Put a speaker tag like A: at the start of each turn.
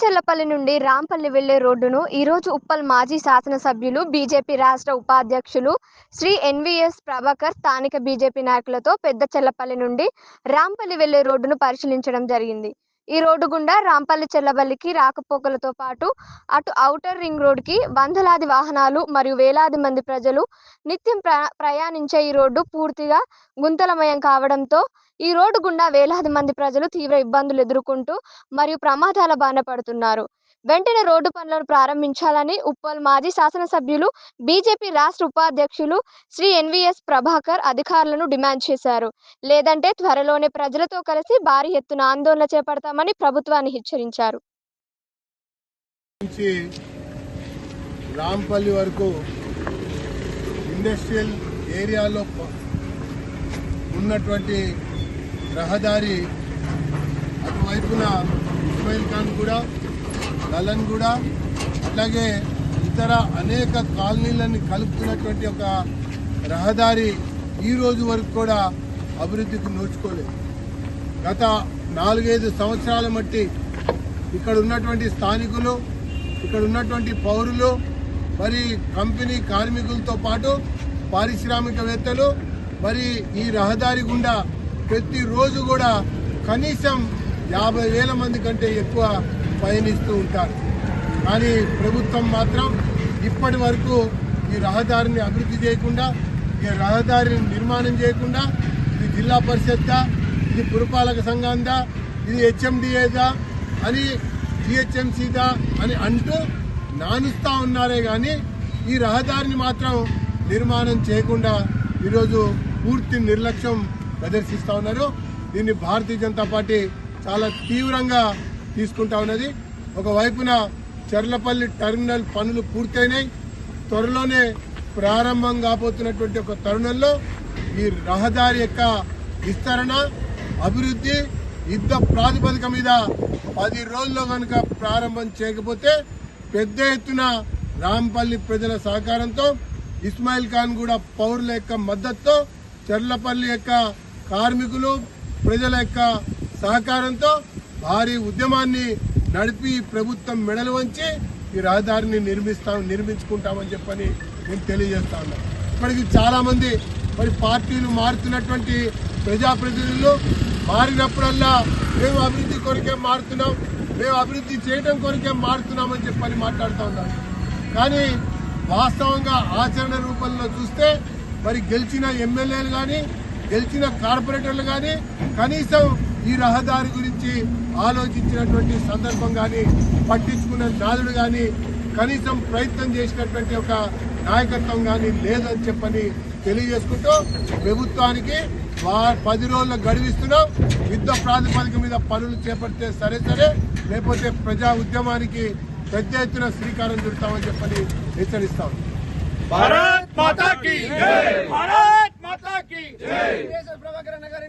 A: చెల్లపల్లి నుండి రాంపల్లి వెళ్ళే రోడ్డును ఈరోజు ఉప్పల్ మాజీ శాసనసభ్యులు బీజేపీ రాష్ట్ర ఉపాధ్యక్షులు శ్రీ ఎన్వీఎస్ ప్రభాకర్ స్థానిక బీజేపీ నాయకులతో పెద్ద చెల్లపల్లి నుండి రాంపల్లి వెళ్ళే రోడ్డును పరిశీలించడం జరిగింది. ఈ రోడ్డు గుండా రాంపల్లి చెల్లబల్లికి రాకపోకలతో పాటు అటు ఔటర్ రింగ్ రోడ్డుకి వందలాది వాహనాలు మరియు వేలాది మంది ప్రజలు నిత్యం ప్ర ప్రయాణించే ఈ రోడ్డు పూర్తిగా గుంతలమయం కావడంతో ఈ రోడ్డు గుండా వేలాది మంది ప్రజలు తీవ్ర ఇబ్బందులు ఎదుర్కొంటూ మరియు ప్రమాదాల బారిన పడుతున్నారు. వెంటనే రోడ్డు పనులను ప్రారంభించాలని ఉప్పల్ మాజీ శాసనసభ్యులు బీజేపీ రాష్ట్ర ఉపాధ్యక్షులు శ్రీ ఎన్వీఎస్ ప్రభాకర్ అధికారులను డిమాండ్ చేశారు. లేదంటే త్వరలోనే ప్రజలతో కలిసి భారీ ఎత్తున ఆందోళన చేపడతామని ప్రభుత్వాన్ని హెచ్చరించారు.
B: రాంపల్లి వరకు ఇండస్ట్రియల్ ఏరియాలో ఉన్నటువంటి రహదారి అటువైపున ఇస్మాయిల్ ఖాన్ కూడా నలన్గూడ అట్లాగే ఇతర అనేక కాలనీలను కలుపుతున్నటువంటి ఒక రహదారి ఈ రోజు వరకు కూడా అభివృద్ధికి నోచుకోలేదు. గత నాలుగైదు సంవత్సరాల మట్టి ఇక్కడ ఉన్నటువంటి స్థానికులు ఇక్కడ ఉన్నటువంటి పౌరులు మరి కంపెనీ కార్మికులతో పాటు పారిశ్రామికవేత్తలు మరి ఈ రహదారి గుండా ప్రతిరోజు కూడా కనీసం యాభై వేల మంది కంటే ఎక్కువ పయనిస్తూ ఉంటారు. కానీ ప్రభుత్వం మాత్రం ఇప్పటి వరకు ఈ రహదారిని అభివృద్ధి చేయకుండా ఈ రహదారిని నిర్మాణం చేయకుండా ఇది జిల్లా పరిషత్దా ఇది పురపాలక సంఘందా ఇది హెచ్ఎండిఏదా అని జిహెచ్ఎంసీదా అని అంటూ నానుస్తూ ఉన్నారే కానీ ఈ రహదారిని మాత్రం నిర్మాణం చేయకుండా ఈరోజు పూర్తి నిర్లక్ష్యం ప్రదర్శిస్తూ ఉన్నారు. దీన్ని భారతీయ జనతా పార్టీ చాలా తీవ్రంగా తీసుకుంటా ఉన్నది ఒకవైపున చెర్లపల్లి టెర్మినల్ పనులు పూర్తయినాయి. త్వరలోనే ప్రారంభం కాబోతున్నటువంటి ఒక తరుణంలో ఈ రహదారి యొక్క విస్తరణ అభివృద్ధి యుద్ధ ప్రాతిపదిక మీద పది రోజుల్లో కనుక ప్రారంభం చేయకపోతే పెద్ద ఎత్తున రాంపల్లి ప్రజల సహకారంతో ఇస్మాయిల్ ఖాన్ కూడా పౌరుల యొక్క మద్దతుతో చెర్లపల్లి యొక్క కార్మికులు ప్రజల యొక్క సహకారంతో భారీ ఉద్యమాన్ని నడిపి ప్రభుత్వం మెడలు వంచి ఈ రహదారిని నిర్మిస్తాం నిర్మించుకుంటామని చెప్పని నేను తెలియజేస్తా ఉన్నాను ఇప్పటికి చాలామంది మరి పార్టీలు మారుతున్నటువంటి ప్రజాప్రతినిధులు మారినప్పుడల్లా మేము అభివృద్ధి కొరకే మారుతున్నాం మేము అభివృద్ధి చేయడం కొరకే మారుతున్నామని చెప్పని మాట్లాడుతూ ఉన్నారు కానీ వాస్తవంగా ఆచరణ రూపంలో చూస్తే మరి గెలిచిన ఎమ్మెల్యేలు కానీ గెలిచిన కార్పొరేటర్లు కానీ కనీసం ఈ రహదారి గురించి ఆలోచించినటువంటి సందర్భం కానీ పట్టించుకున్న నాదుడు కానీ కనీసం ప్రయత్నం చేసినటువంటి ఒక నాయకత్వం కానీ లేదని చెప్పని తెలియజేసుకుంటూ ప్రభుత్వానికి పది రోజులు గడివిస్తున్నాం. యుద్ధ ప్రాతిపదిక మీద పనులు చేపడితే సరే సరే లేకపోతే ప్రజా ఉద్యమానికి పెద్ద ఎత్తున శ్రీకారం చుడతామని చెప్పని హెచ్చరిస్తాం
C: మాతాకి
D: ప్రభాకర్ నగర్